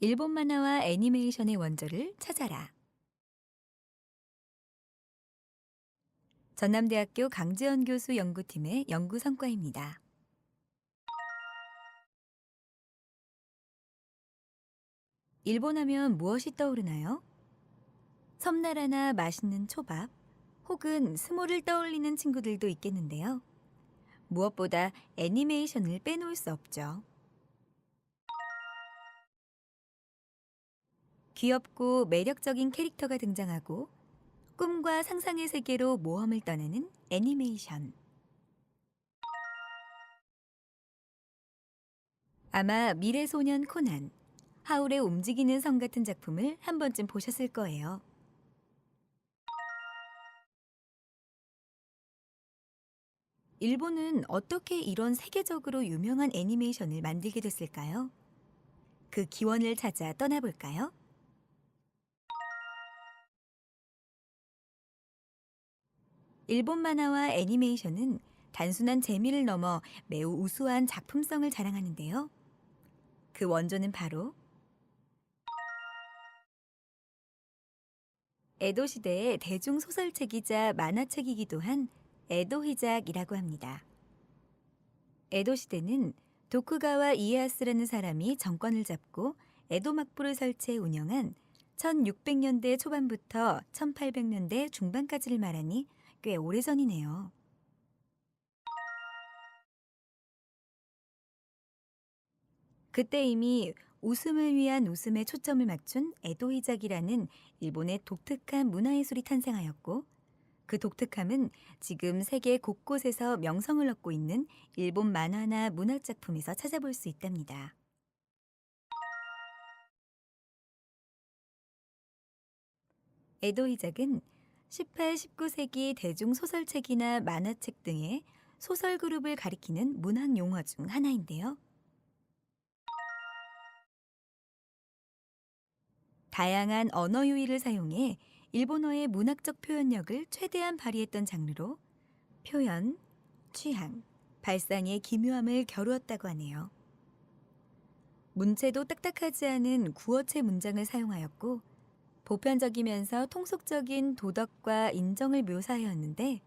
일본 만화와 애니메이션의 원조를 찾아라. 전남대학교 강지연 교수 연구팀의 연구 성과입니다. 일본 하면 무엇이 떠오르나요? 섬나라나 맛있는 초밥, 혹은 스모를 떠올리는 친구들도 있겠는데요. 무엇보다 애니메이션을 빼놓을 수 없죠. 귀엽고 매력적인 캐릭터가 등장하고 꿈과 상상의 세계로 모험을 떠나는 애니메이션. 아마 미래소년 코난, 하울의 움직이는 성 같은 작품을 한 번쯤 보셨을 거예요. 일본은 어떻게 이런 세계적으로 유명한 애니메이션을 만들게 됐을까요? 그 기원을 찾아 떠나볼까요? 일본 만화와 애니메이션은 단순한 재미를 넘어 매우 우수한 작품성을 자랑하는데요. 그 원조는 바로 에도 시대의 대중 소설책이자 만화책이기도 한 에도 히작이라고 합니다. 에도 시대는 도쿠가와 이에야스라는 사람이 정권을 잡고 에도 막부를 설치해 운영한 1600년대 초반부터 1800년대 중반까지를 말하니 꽤 오래전이네요. 그때 이미 웃음을 위한 웃음에 초점을 맞춘 에도 히작이라는 일본의 독특한 문화예술이 탄생하였고 그 독특함은 지금 세계 곳곳에서 명성을 얻고 있는 일본 만화나 문학 작품에서 찾아볼 수 있답니다. 에도 히작은 18, 19세기 대중 소설책이나 만화책 등의 소설 그룹을 가리키는 문학 용어 중 하나인데요. 다양한 언어 유희를 사용해 일본어의 문학적 표현력을 최대한 발휘했던 장르로 표현, 취향, 발상의 기묘함을 겨루었다고 하네요. 문체도 딱딱하지 않은 구어체 문장을 사용하였고 보편적이면서 통속적인 도덕과 인정을 묘사하였는데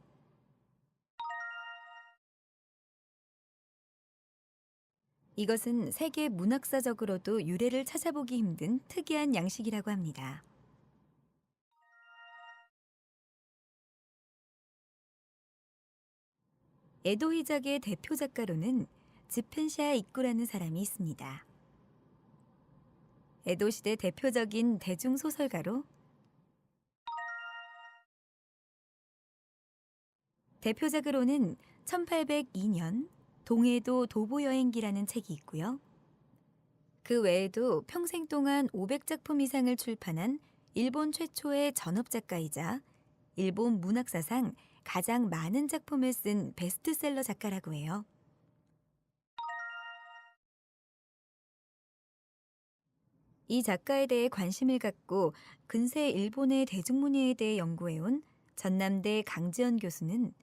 이것은 세계 문학사적으로도 유래를 찾아보기 힘든 특이한 양식이라고 합니다. 에도 히작의 대표 작가로는 지펜샤 이쿠라는 사람이 있습니다. 에도 시대 대표적인 대중 소설가로 대표작으로는 1802년 동해도 도보 여행기라는 책이 있고요. 그 외에도 평생 동안 500작품 이상을 출판한 일본 최초의 전업 작가이자 일본 문학사상 가장 많은 작품을 쓴 베스트셀러 작가라고 해요. 이 작가에 대해 관심을 갖고 근세 일본의 대중문예에 대해 연구해온 전남대 강지연 교수는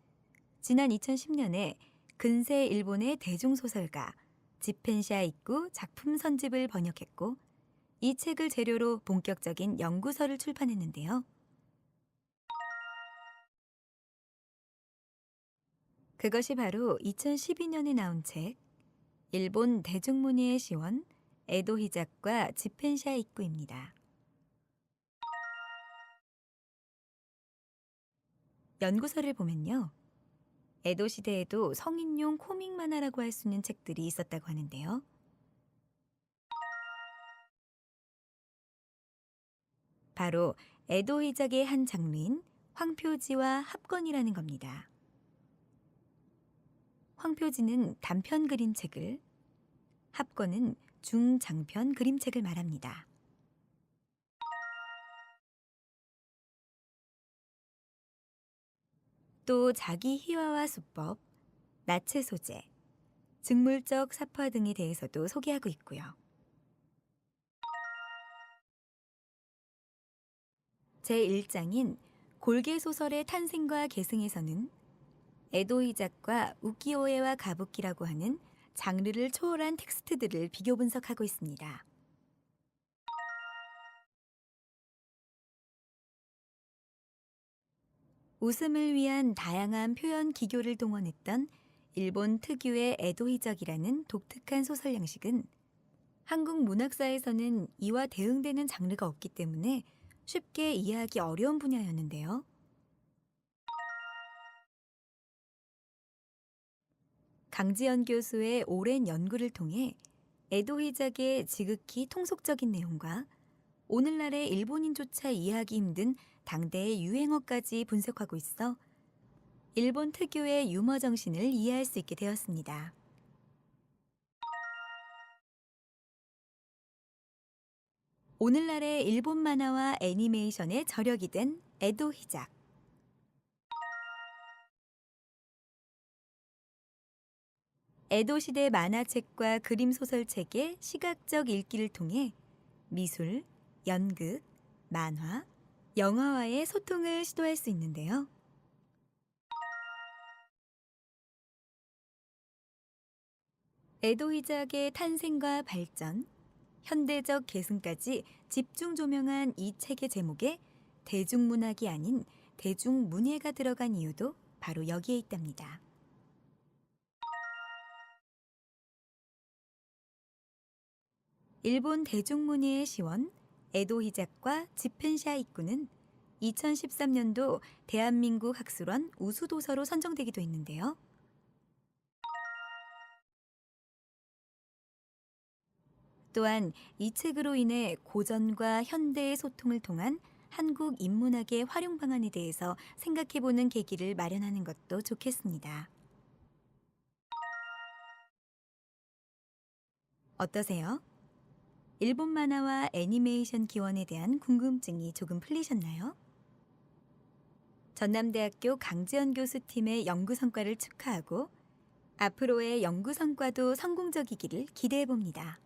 지난 2010년에 근세 일본의 대중소설가 지펜샤 입구 작품 선집을 번역했고 이 책을 재료로 본격적인 연구서를 출판했는데요. 그것이 바로 2012년에 나온 책 일본 대중문예의 시원 에도 히작과 지펜샤 입구입니다. 연구서를 보면요. 에도 시대에도 성인용 코믹 만화라고 할 수 있는 책들이 있었다고 하는데요. 바로 에도 히작의 한 장르인 황표지와 합권이라는 겁니다. 황표지는 단편 그림책을, 합권은 중장편 그림책을 말합니다. 또 자기 희화화 수법, 나체 소재, 즉물적 사파 등에 대해서도 소개하고 있고요. 제1장인 골계 소설의 탄생과 계승에서는 에도 히작과 우키오에와 가부키라고 하는 장르를 초월한 텍스트들을 비교 분석하고 있습니다. 웃음을 위한 다양한 표현 기교를 동원했던 일본 특유의 에도희적이라는 독특한 소설 양식은 한국 문학사에서는 이와 대응되는 장르가 없기 때문에 쉽게 이해하기 어려운 분야였는데요. 강지연 교수의 오랜 연구를 통해 에도희작의 지극히 통속적인 내용과 오늘날의 일본인조차 이해하기 힘든 당대의 유행어까지 분석하고 있어 일본 특유의 유머 정신을 이해할 수 있게 되었습니다. 오늘날의 일본 만화와 애니메이션의 저력이 된 에도 히작. 에도 시대 만화책과 그림 소설책의 시각적 읽기를 통해 미술, 연극, 만화, 영화와의 소통을 시도할 수 있는데요. 에도 히작의 탄생과 발전, 현대적 계승까지 집중 조명한 이 책의 제목에 대중문학이 아닌 대중문예가 들어간 이유도 바로 여기에 있답니다. 일본 대중문예의 시원 에도 히작과 지펜샤 입구는 2013년도 대한민국 학술원 우수도서로 선정되기도 했는데요. 또한 이 책으로 인해 고전과 현대의 소통을 통한 한국 인문학의 활용 방안에 대해서 생각해보는 계기를 마련하는 것도 좋겠습니다. 어떠세요? 일본 만화와 애니메이션 기원에 대한 궁금증이 조금 풀리셨나요? 전남대학교 강지연 교수팀의 연구 성과를 축하하고 앞으로의 연구 성과도 성공적이기를 기대해 봅니다.